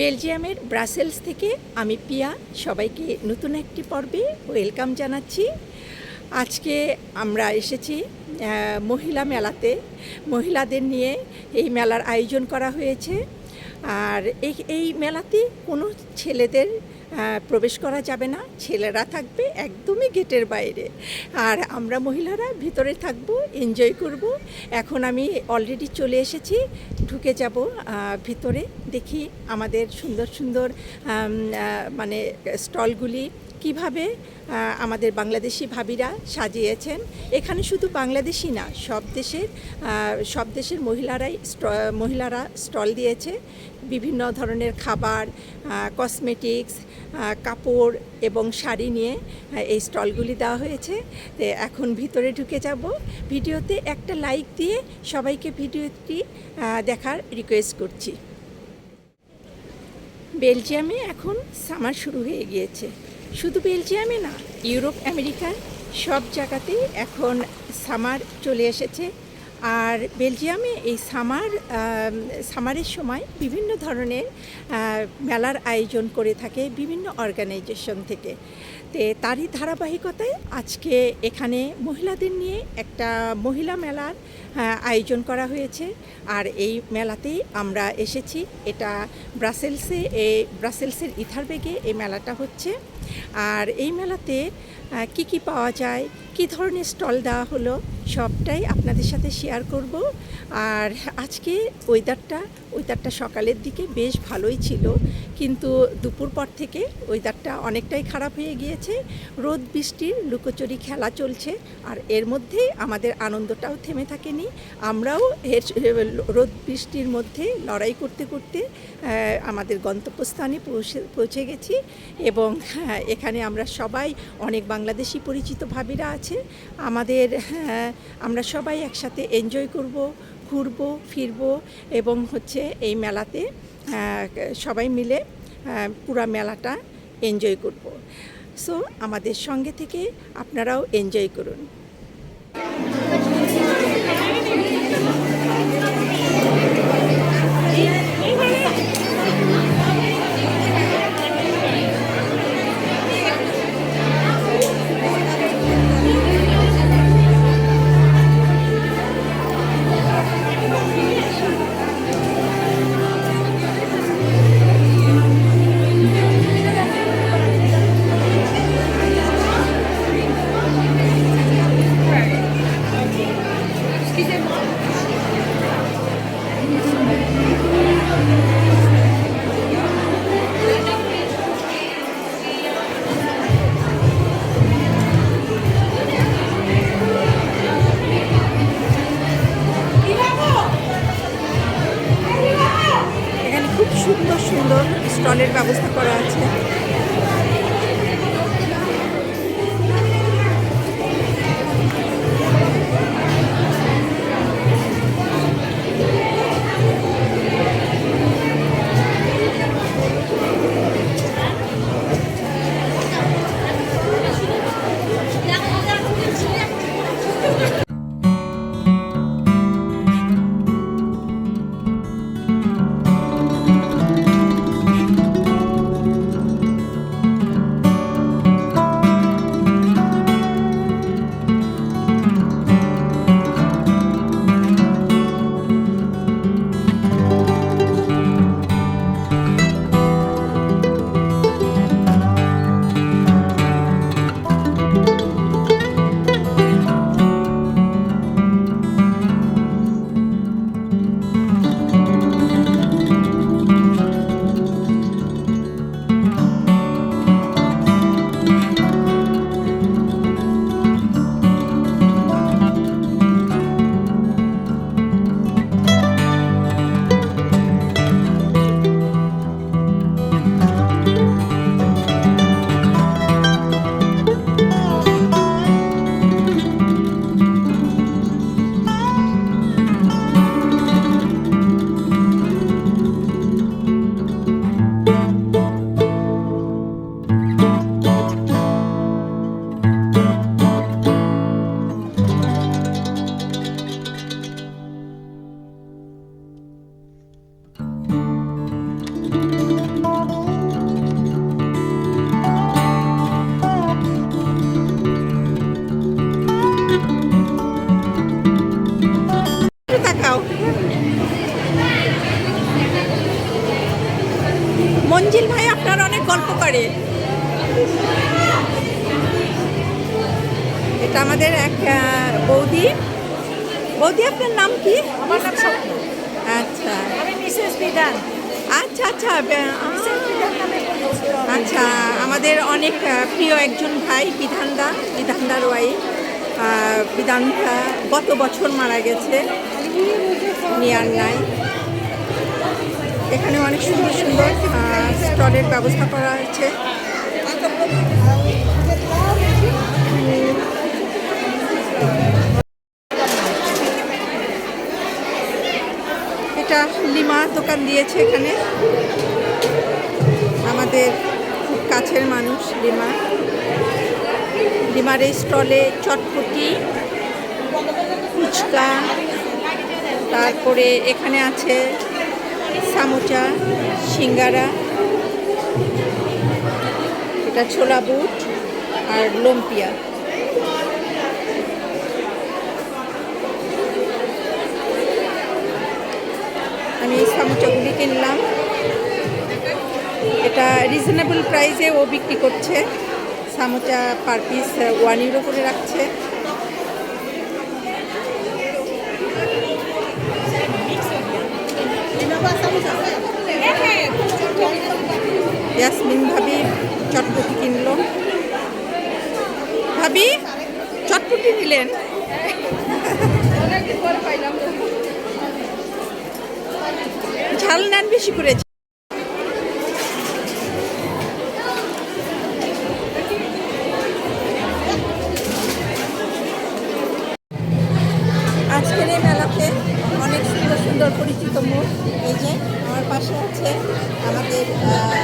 বেলজিয়ামের ব্রাসেলস থেকে আমি পিয়া সবাইকে নতুন একটি পর্বে ওয়েলকাম জানাচ্ছি। আজকে আমরা এসেছি মহিলা মেলাতে। মহিলাদের নিয়ে এই মেলার আয়োজন করা হয়েছে। আর এই এই মেলাতে কোনো ছেলেদের প্রবেশ করা যাবে না। ছেলেরা থাকবে একদমই গেটের বাইরে। আর আমরা মহিলারা ভিতরে থাকব এনজয় করব। এখন আমি অলরেডি চলে এসেছি, ঢুকে যাব ভিতরে দেখি আমাদের সুন্দর সুন্দর মানে স্টলগুলি কীভাবে আমাদের বাংলাদেশি ভাবিরা সাজিয়েছেন। এখানে শুধু বাংলাদেশি না, সব দেশের সব দেশের মহিলারাই মহিলারা স্টল দিয়েছে। বিভিন্ন ধরনের খাবার কসমেটিক্স কাপড় এবং শাড়ি নিয়ে এই স্টলগুলি দেওয়া হয়েছে। এখন ভিতরে ঢুকে যাব। ভিডিওতে একটা লাইক দিয়ে সবাইকে ভিডিওটি দেখার রিকোয়েস্ট করছি। বেলজিয়ামে এখন সামার শুরু হয়ে গিয়েছে। শুধু বেলজিয়ামে না, ইউরোপ আমেরিকার সব জায়গাতেই এখন সামার চলে এসেছে। আর বেলজিয়ামে এই সামার সামারের সময় বিভিন্ন ধরনের মেলার আয়োজন করে থাকে বিভিন্ন অর্গানাইজেশন থেকে। তে তারই ধারাবাহিকতায় আজকে এখানে মহিলাদের নিয়ে একটা মহিলা মেলার আয়োজন করা হয়েছে। আর এই মেলাতেই আমরা এসেছি। এটা ব্রাসেলসে এই ব্রাসেলসের ইথারবেগে এই মেলাটা হচ্ছে। আর এই মেলাতে কি কি পাওয়া যায়? কি ধরনের স্টল দেওয়া হলো? সবটাই আপনাদের সাথে শেয়ার করব। আর আজকে ওয়েদারটা ওয়েদারটা সকালের দিকে বেশ ভালোই ছিল। কিন্তু দুপুর পর থেকে ওয়েদারটা অনেকটাই খারাপ হয়ে গিয়েছে। রোদ বৃষ্টির লুকোচুরি খেলা চলছে। আর এর মধ্যে আমাদের আনন্দটাও থেমে থাকেনি। আমরাও এর রোদ বৃষ্টির মধ্যে লড়াই করতে করতে আমাদের গন্তব্যস্থানে পৌঁছে পৌঁছে গেছি। এবং হ্যাঁ, এখানে আমরা সবাই অনেক বাংলাদেশি পরিচিত ভাবিরা আছে আমাদের হ্যাঁ, আমরা সবাই একসাথে এনজয় করব ঘুরব ফিরব এবং হচ্ছে এই মেলাতে সবাই মিলে পুরা মেলাটা এনজয় করব। সো আমাদের সঙ্গে থেকে আপনারাও এনজয় করুন। সুন্দর স্টলের ব্যবস্থা করা আছে। এটা আমাদের এক বৌদি। বৌদি আপনার নাম কি? আমার নাম স্বপ্ন। আচ্ছা। আমি মিসেস বিধান। আচ্ছা আচ্ছা। আচ্ছা আমাদের অনেক প্রিয় একজন ভাই বিধানদা বিধানদার ওয়াইফ বিধানদা গত বছর মারা গেছে। নিয়ার নাই। এখানে অনেক সুন্দর সুন্দর স্টলের ব্যবস্থা করা হয়েছে। দোকান দিয়েছে এখানে। আমাদের খুব কাছের মানুষ লিমার এই স্টলে চটপটি, ফুচকা, তারপরে এখানে আছে সামোচা, সিঙ্গারা, এটা ছোলা বুট আর লম্পিয়া আমি সামোচাগুলি কিনলাম। এটা রিজনেবল প্রাইসে ও বিক্রি করছে। Samosa per piece one euro করে রাখছে। ইয়াসমিন ভাবি চটপটি কিনলো। ভাবি, চটপটি নিলেন? ঝাল নেন বেশি করে। আজকের এই মেলাতে অনেক সুন্দর সুন্দর পরিচিত মুখ। এই যে আমার পাশে আছে আমাদের আহ,